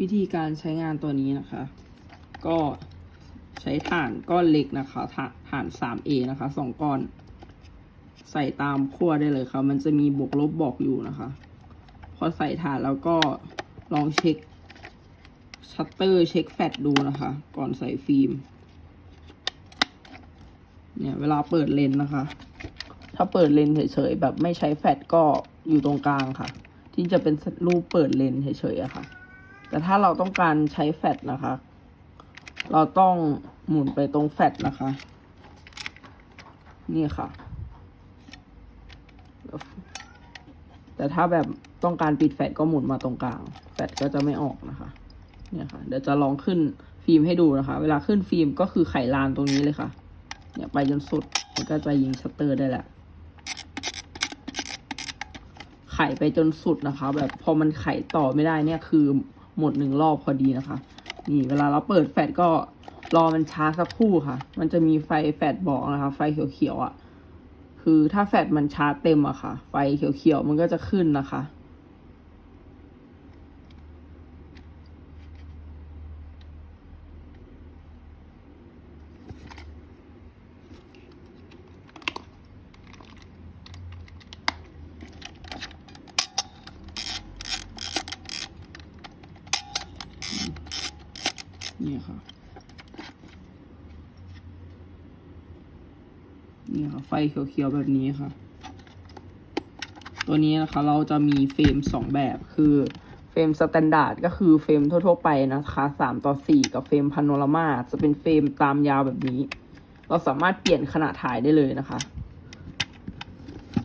วิธีการใช้งานตัวนี้นะคะ ก็ใช้ถ่านก้อนเล็กนะคะถ่านถ่าน 3A นะคะสองก้อน ใส่ตามขั้วได้เลยค่ะ มันจะมีบวกลบบอกอยู่นะคะ พอใส่ถ่านแล้วก็ลองเช็คชัตเตอร์เช็คแฟลชดูนะคะ ก่อนใส่ฟิล์ม เนี่ยเวลาเปิดเลนส์นะคะ ถ้าเปิดเลนส์เฉยๆแบบไม่ใช้แฟลชก็อยู่ตรงกลางค่ะ ที่จะเป็นรูปเปิดเลนส์เฉยๆอะค่ะ แต่ถ้าเราต้องการใช้แฟลชนะคะ เราต้องหมุนไปตรงแฟลชนะคะ นี่ค่ะ แต่ถ้าแบบต้องการปิดแฟลชก็หมุนมาตรงกลาง แฟลชก็จะไม่ออกนะคะ เนี่ยค่ะ เดี๋ยวจะลองขึ้นฟิล์มให้ดูนะคะ เวลาขึ้นฟิล์มก็คือไขลานตรงนี้เลยค่ะ เนี่ยไปจนสุด มันก็จะยิงชัตเตอร์ได้แหละไขไปจนสุดนะคะ แบบพอมันไขต่อไม่ได้เนี่ยคือ หมดหนึ่งรอบพอดีนะคะ นี่เวลาเราเปิดแฟลชก็รอมันช้าสักครู่ค่ะ มันจะมีไฟแฟลชบอกนะคะ ไฟเขียวๆอะ่ะ คือถ้าแฟลชมันชาร์จเต็มอะค่ะ ไฟเขียวๆมันก็จะขึ้นนะคะ นี่ค่ะ นี่ค่ะไฟเขียวๆแบบนี้ค่ะ ตัวนี้นะคะเราจะมีเฟรมสองแบบคือเฟรมสแตนดาร์ดก็คือเฟรมทั่วๆไปนะคะสามต่อสี่กับเฟรมพาโนรามาจะเป็นเฟรมตามยาวแบบนี้ เราสามารถเปลี่ยนขนาดถ่ายได้เลยนะคะ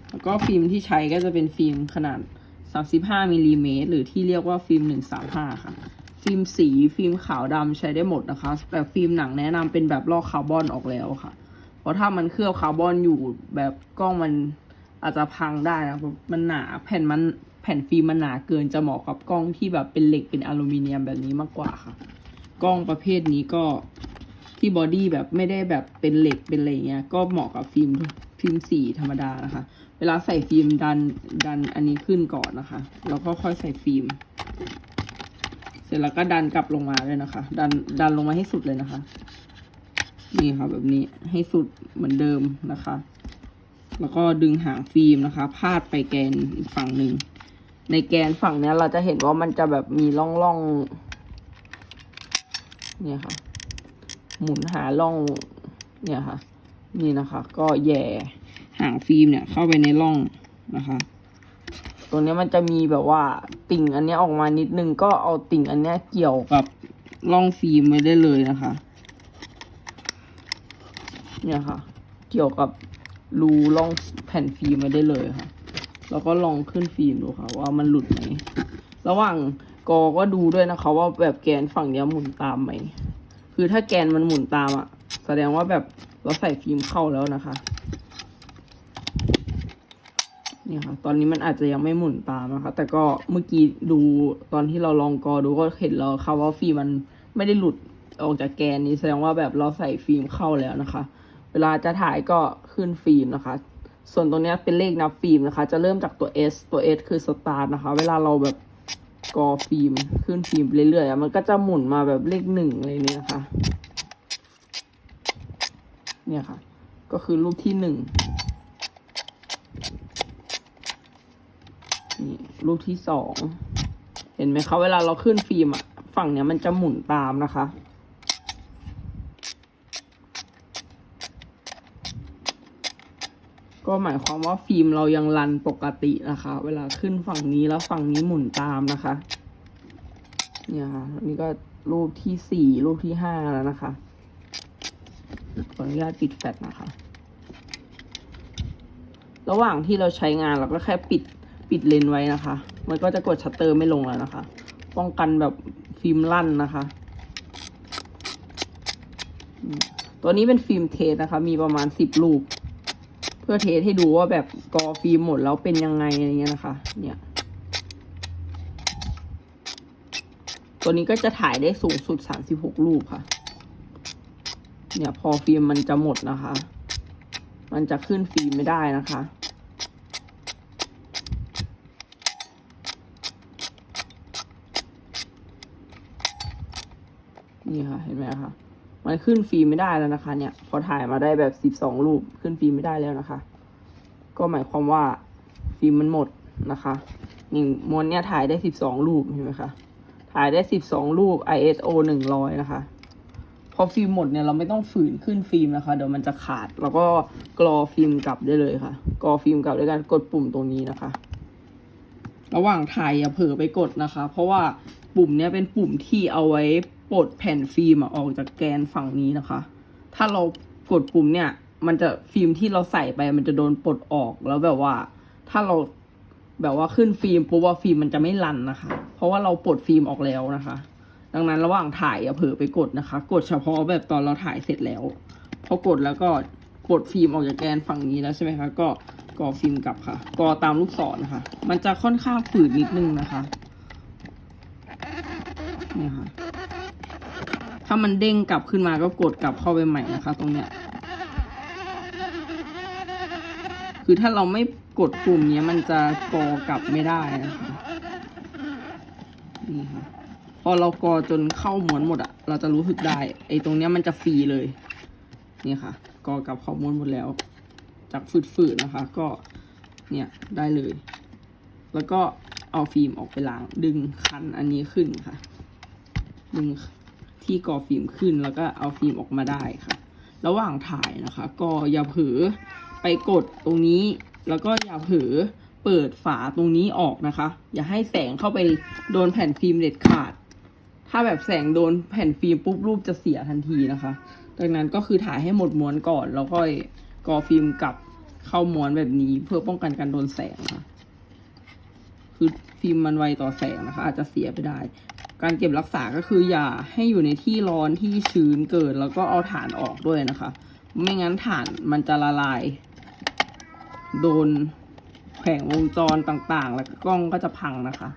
แล้วก็ฟิล์มที่ใช้ก็จะเป็นฟิล์มขนาด 35มิลลิเมตรหรือที่เรียกว่าฟิล์ม 135 ค่ะ ฟิล์มสีฟิล์มขาวดำใช้ได้หมดนะคะ แต่ฟิล์มหนังแนะนำเป็นแบบลอกคาร์บอนออกแล้วค่ะ ราะถ้ามันเคลือบคาร์บอนอยู่แบบกล้องมันอาจจะพังได้นะเพราะมันหนาแผ่นมันแผ่นฟิล์มมันหนาเกินจะเหมาะกับกล้องที่แบบเป็นเหล็กเป็นอลูมิเนียมแบบนี้มากกว่าค่ะ กล้องประเภทนี้ก็ที่บอดี้แบบไม่ได้แบบเป็นเหล็กเป็นอะไรเงี้ย ก็เหมาะกับฟิล์มฟิล์มสีธรรมดานะคะ เวลาใส่ฟิล์มดันดันอันนี้ขึ้นก่อนนะคะ แล้วก็ค่อยใส่ฟิล์ม เสร็จแล้วก็ดันกลับลงมาเลยนะคะ ดันดันลงมาให้สุดเลยนะคะ นี่ค่ะแบบนี้ให้สุดเหมือนเดิมนะคะ แล้วก็ดึงหางฟิล์มนะคะ พาดไปแกนอีกฝั่งหนึ่ง ในแกนฝั่งนี้เราจะเห็นว่ามันจะแบบมีร่องร่องๆเนี่ยค่ะ หมุนหาร่องเนี่ยค่ะ นี่นะคะ ก็แย่หางฟิล์มเนี่ยเข้าไปในร่องนะคะตรงนี้มันจะมีแบบว่าติ่งอันนี้ออกมานิดนึงก็เอาติ่งอันนี้เกี่ยวกับร่องฟิล์มไว้ได้เลยนะคะ เนี่ยค่ะ เกี่ยวกับรูร่องแผ่นฟิล์มไว้ได้เลยค่ะ แล้วก็ลองขึ้นฟิล์มดูค่ะ ว่ามันหลุดไหม ระหว่างกอก็ดูด้วยนะคะ ว่าแบบแกนฝั่งนี้หมุนตามไหม คือถ้าแกนมันหมุนตามอะ่ะ แสดงว่าแบบเราใส่ฟิล์มเข้าแล้วนะคะเนี่ยค่ะ ตอนนี้มันอาจจะยังไม่หมุนตามนะคะ แต่ก็เมื่อกี้ดูตอนที่เราลองกอดูก็เห็นแล้วค่ะว่าฟิล์มมันไม่ได้หลุดออกจากแกนนี้แสดงว่าแบบเราใส่ฟิล์มเข้าแล้วนะคะ เวลาจะถ่ายก็ขึ้นฟิล์มนะคะ ส่วนตรงนี้เป็นเลขนับฟิล์มนะคะ จะเริ่มจากตัว S ตัว S คือสตาร์นะคะ เวลาเราแบบกอฟิล์มขึ้นฟิล์มเรื่อยๆมันก็จะหมุนมาแบบเลขหนึ่งอะไรเนี้ยค่ะเนี่ยค่ะ ก็คือรูปที่หนึ่งนี่รูปที่สอง เห็นไหมคะ เวลาเราขึ้นฟิล์มอะฝั่งเนี้ยมันจะหมุนตามนะคะ ก็หมายความว่าฟิล์มเรายังรันปกตินะคะ เวลาขึ้นฝั่งนี้แล้วฝั่งนี้หมุนตามนะคะ เนี่ยค่ะนนี้ก็รูปที่สี่รูปที่ห้าแล้วนะคะขออนุญาตปิดแฟลชนะคะ ระหว่างที่เราใช้งานเราก็แค่ปิดปิดเลนส์ไว้นะคะ มันก็จะกดชัตเตอร์ไม่ลงแล้วนะคะ ป้องกันแบบฟิล์มลั่นนะคะ ตัวนี้เป็นฟิล์มเทสนะคะ มีประมาณสิบลูก พื่อเทสให้ดูว่าแบบกอฟิล์มหมดแล้วเป็นยังไงอะไรเงี้ยนะคะ เนี่ย ตัวนี้ก็จะถ่ายได้สูงสุดสามสิบหกรูปค่ะ เนี่ยพอฟิล์มมันจะหมดนะคะ มันจะขึ้นฟิล์มไม่ได้นะคะนี่ค่ะ เห็นไหมคะ มันขึ้นฟิล์มไม่ได้แล้วนะคะ เนี่ย พอถ่ายมาได้แบบสิบสองรูปขึ้นฟิล์มไม่ได้แล้วนะคะ ก็หมายความว่าฟิล์มมันหมดนะคะหนี่งมวนเนี่ยถ่ายได้สิบสองรูปเห็นไหมคะถ่ายได้สิบสองรูป ISO หนึ่งร้อยนะคะ พอฟิล์มหมดเนี่ยเราไม่ต้องฝืนขึ้นฟิล์มนะคะ เดี๋ยวมันจะขาด แล้วก็กรอฟิล์มกลับได้เลยค่ะ กรอฟิล์มกลับด้วยการกดปุ่มตรงนี้นะคะ ระหว่างถ่ายอย่าเผลอไปกดนะคะ เพราะว่าปุ่มเนี้ยเป็นปุ่มที่เอาไว้ ปลดแผ่นฟิล์มออกจากแกนฝั่งนี้นะคะ ถ้าเรากดปุ่มเนี่ย มันจะฟิล์มที่เราใส่ไป มันจะโดนปลดออกแล้วแบบว่า ถ้าเราแบบว่าขึ้นฟิล์มปุ๊บว่าฟิล์มมันจะไม่รันนะคะ เพราะว่าเราปลดฟิล์มออกแล้วนะคะ ดังนั้นระหว่างถ่ายอย่าเผลอไปกดนะคะ กดเฉพาะแบบตอนเราถ่ายเสร็จแล้ว พอกดแล้วก็กดฟิล์มออกจากแกนฝั่งนี้แล้วใช่ไหมคะ ก็กอฟิล์มกลับค่ะ กอตามลูกศรนะคะ มันจะค่อนข้างฝืดนิดนึงนะคะนี่ค่ะ ถ้ามันเด้งกลับขึ้นมาก็กดกลับเข้าไปใหม่นะคะ ตรงเนี้ย คือถ้าเราไม่กดปุ่มเนี้ยมันจะกอกลับไม่ได้นะคะนี่ค่ะพอเรากอจนเข้ามวนหมดอะเราจะรู้สึกได้ไอ้ตรงเนี้ยมันจะฟรีเลยนี่ค่ะ กอกลับเข้าม้วนหมดแล้ว จากฝืดๆนะคะ ก็เนี่ยได้เลย แล้วก็เอาฟิล์มออกไปล้างดึงคันอันนี้ขึ้นค่ะดึง ที่กอฟิล์มขึ้นแล้วก็เอาฟิล์มออกมาได้ค่ะ ระหว่างถ่ายนะคะ ก็อย่าเผลอไปกดตรงนี้ แล้วก็อย่าเผลอเปิดฝาตรงนี้ออกนะคะ อย่าให้แสงเข้าไปโดนแผ่นฟิล์มเด็ดขาด ถ้าแบบแสงโดนแผ่นฟิล์มปุ๊บรูปจะเสียทันทีนะคะ ดังนั้นก็คือถ่ายให้หมดม้วนก่อน แล้วก็กอฟิล์มกลับเข้าม้วนแบบนี้เพื่อป้องกันการโดนแสงค่ะ คือฟิล์มมันไวต่อแสงนะคะ อาจจะเสียไปได้ การเก็บรักษาก็คืออย่าให้อยู่ในที่ร้อนที่ชื้นเกิน แล้วก็เอาฐานออกด้วยนะคะ ไม่งั้นฐานมันจะละลาย โดนแผงวงจรต่างๆ แล้วก็กล้องก็จะพังนะคะ